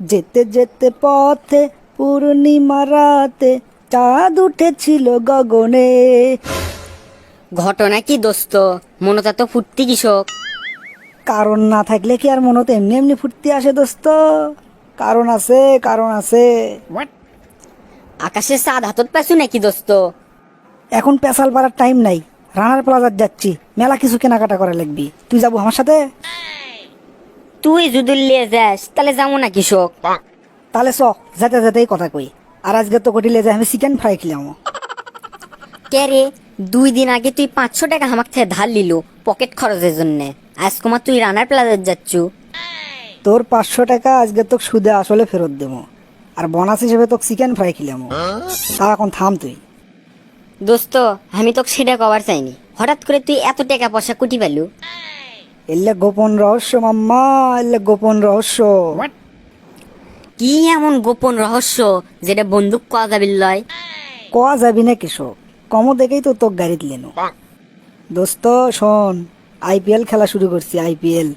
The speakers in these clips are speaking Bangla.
যেতে যেতে পথে পূর্ণিমা রাতে চাঁদ উঠেছিল গগনে। ঘটনা কি দোস্ত? মনটা তো ফুটতি কৃষক। কারণ না থাকলে কি আর মনত এমনি এমনি ফুটতে আসে দোস্ত? কারণ আছে কারণ আছে। আকাশে চাঁদ হাতত পাইছু নাকি দোস্ত? এখন পেশাল পাড়ার টাইম নাই। রানার প্লাজার যাচ্ছি। মেলা কিছু কেনাকাটা করা লাগবি। তুই যাব আমার সাথে? তুই যদি লিয়ে যাস তাহলে যাব না কৃষক। তাহলে চ যেতে যেতেই কথা কই। আর আজকে তো কটিলে যে আমি চিকেন ফ্রাই খেলাম। কে রে? দুই দিন আগে তুই পাঁচশো টাকা আমাক থেকে ধার লিলু পকেট খরচের জন্য। আজ কুমার তুই রানার প্লাজার যাচ্ছু। তোর পাঁচশো টাকা আজকে তোকে সুদে আসলে ফেরত দেবো। আর বোনাস হিসেবে তোকে চিকেন ফ্রাই খেলাম। তা এখন থাম তুই। দোস্ত আমি তোকে সেটা কবার চাইনি। হঠাৎ করে তুই এত টাকা পয়সা কুটি পেলু এলে গোপন রহস্য মাম্মা এলে গোপন রহস্য। কি এমন গোপন রহস্য যেটা বন্দুক কয়া যাবে লয়? কোয়া যাবি না কৃষক কমো দেখেই তো তোকে গাড়ি দিলেন দোস্ত শোন আইপিএল খেলা শুরু করছি আইপিএল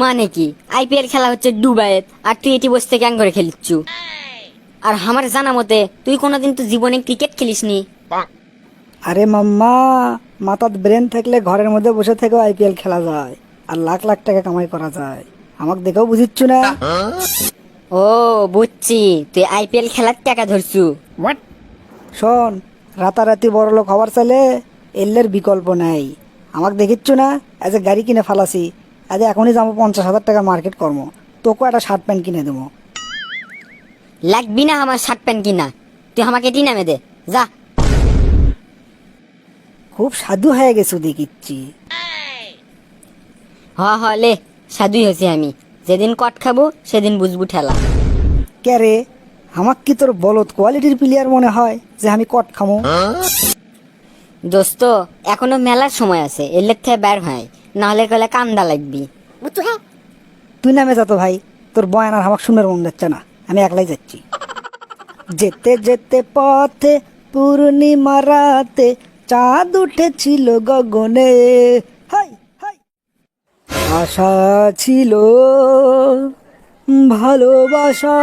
মানে কি? আইপিএল খেলা হচ্ছে দুবাইত আর তুই এটি বসে থেকে করে খেলিচ্ছু। আর আমার জানা মতে তুই কোনোদিন তো জীবনে ক্রিকেট খেলিসনি। আরে মাম্মা মাথার ব্রেন থাকলে ঘরের মধ্যে বসে থেকেও আইপিএল খেলা যায় আর লাখ লাখ টাকা কামাই করা যায়। আমাকে দেখেও বুঝিচ্ছু না? ও বুঝছি। তুই আইপিএল খেলার টাকা ধরছু। শোন রাতারাতি বড় লোক হওয়ার চাইলে এল্লের বিকল্প নাই। আমাকে দেখিচ্ছু না? আজ গাড়ি কিনে ফালাসি আজ এখনই যাব পঞ্চাশ হাজার টাকা মার্কেট কর্ম। তোকেও একটা শার্ট প্যান্ট কিনে দেবো। লাগবি না আমার শার্ট প্যান্ট কিনা। তুই আমাকে এটি নামে দে। যা। খুব সাধু হয়ে গেছো দেখিচ্ছি। হ হ লে সাধুই হয়েছি আমি। যেদিন কট খাব সেদিন বুঝবু ঠেলা। কে রে আমাক কি তোর বলত কোয়ালিটির প্লেয়ার মনে হয় যে আমি কট খামো? দোস্ত এখনও মেলার সময় আছে এলের থেকে বের হয়। নাহলে কলে কান্দা লাগবি। বুঝছ হ্যাঁ? তুই নামে যা তো ভাই তোর বয়ান আর আমার শুনের মন যাচ্ছে না আমি একলাই যাচ্ছি। যেতে যেতে পথে পূর্ণিমা রাতে চাঁদ উঠেছিল গগনে। আশা ছিল, ভালোবাসা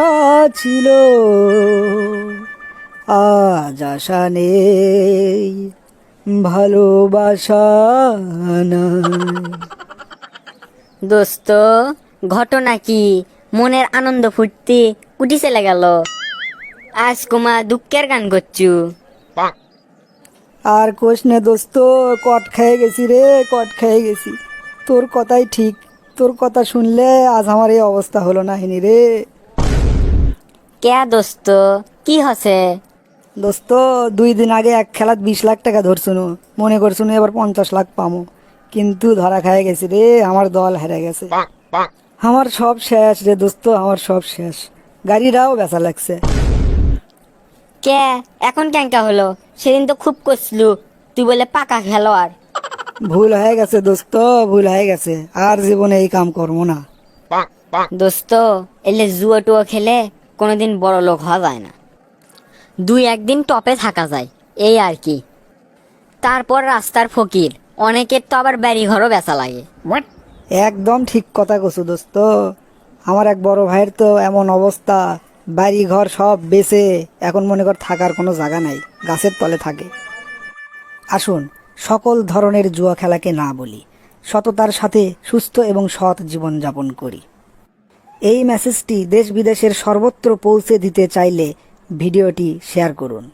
ছিল। আজ আশা নেই, ভালোবাসা দোস্ত, ঘটনা কি? মনের আনন্দ ফুর্তি কুটি চলে গেল। আজ কুমা দুঃখের গান করছু আর কোষ নে দোস্ত কট খেয়ে গেছি রে কট খেয়ে গেছি। তোর কথাই ঠিক তোর কথা শুনলে আজ আমার এই অবস্থা হলো না হিনি রে। কে দোস্ত কি হসে? দোস্ত দুই দিন আগে এক খেলাত বিশ লাখ টাকা ধরছুনু মনে করছুনু এবার পঞ্চাশ লাখ পামো। কিন্তু ধরা খায় গেছি রে আমার দল হেরে গেছে। আমার সব শেষ রে দোস্ত আমার সব শেষ। গাড়িটাও বেচা লাগছে। কে? এখন ক্যাঙ্কা হলো? সেদিন তো খুব করছিলু তুই বলে পাকা খেলোয়াড়। ভুল হয়ে গেছে দোস্ত ভুল হয়ে গেছে। আর জীবনে এই কাম করব না। দোস্ত এলে জুয়া টুয়া খেলে কোনোদিন বড় লোক হওয়া যায় না। দুই একদিন টপে থাকা যায় এই আর কি। তারপর রাস্তার ফকির অনেকের তো আবার বাড়ি ঘরও বেচা লাগে। একদম ঠিক কথা কছু দোস্ত। আমার এক বড় ভাইয়ের তো এমন অবস্থা। বাড়ি ঘর সব বেচে এখন মনে কর থাকার কোনো জায়গা নাই, গাছের তলে থাকে। আসুন, সকল ধরনের জুয়া খেলাকে না বলি, সততার সাথে সুস্থ এবং সৎ জীবনযাপন করি। এই মেসেজটি দেশ বিদেশের সর্বত্র পৌঁছে দিতে চাইলে ভিডিওটি শেয়ার করুন।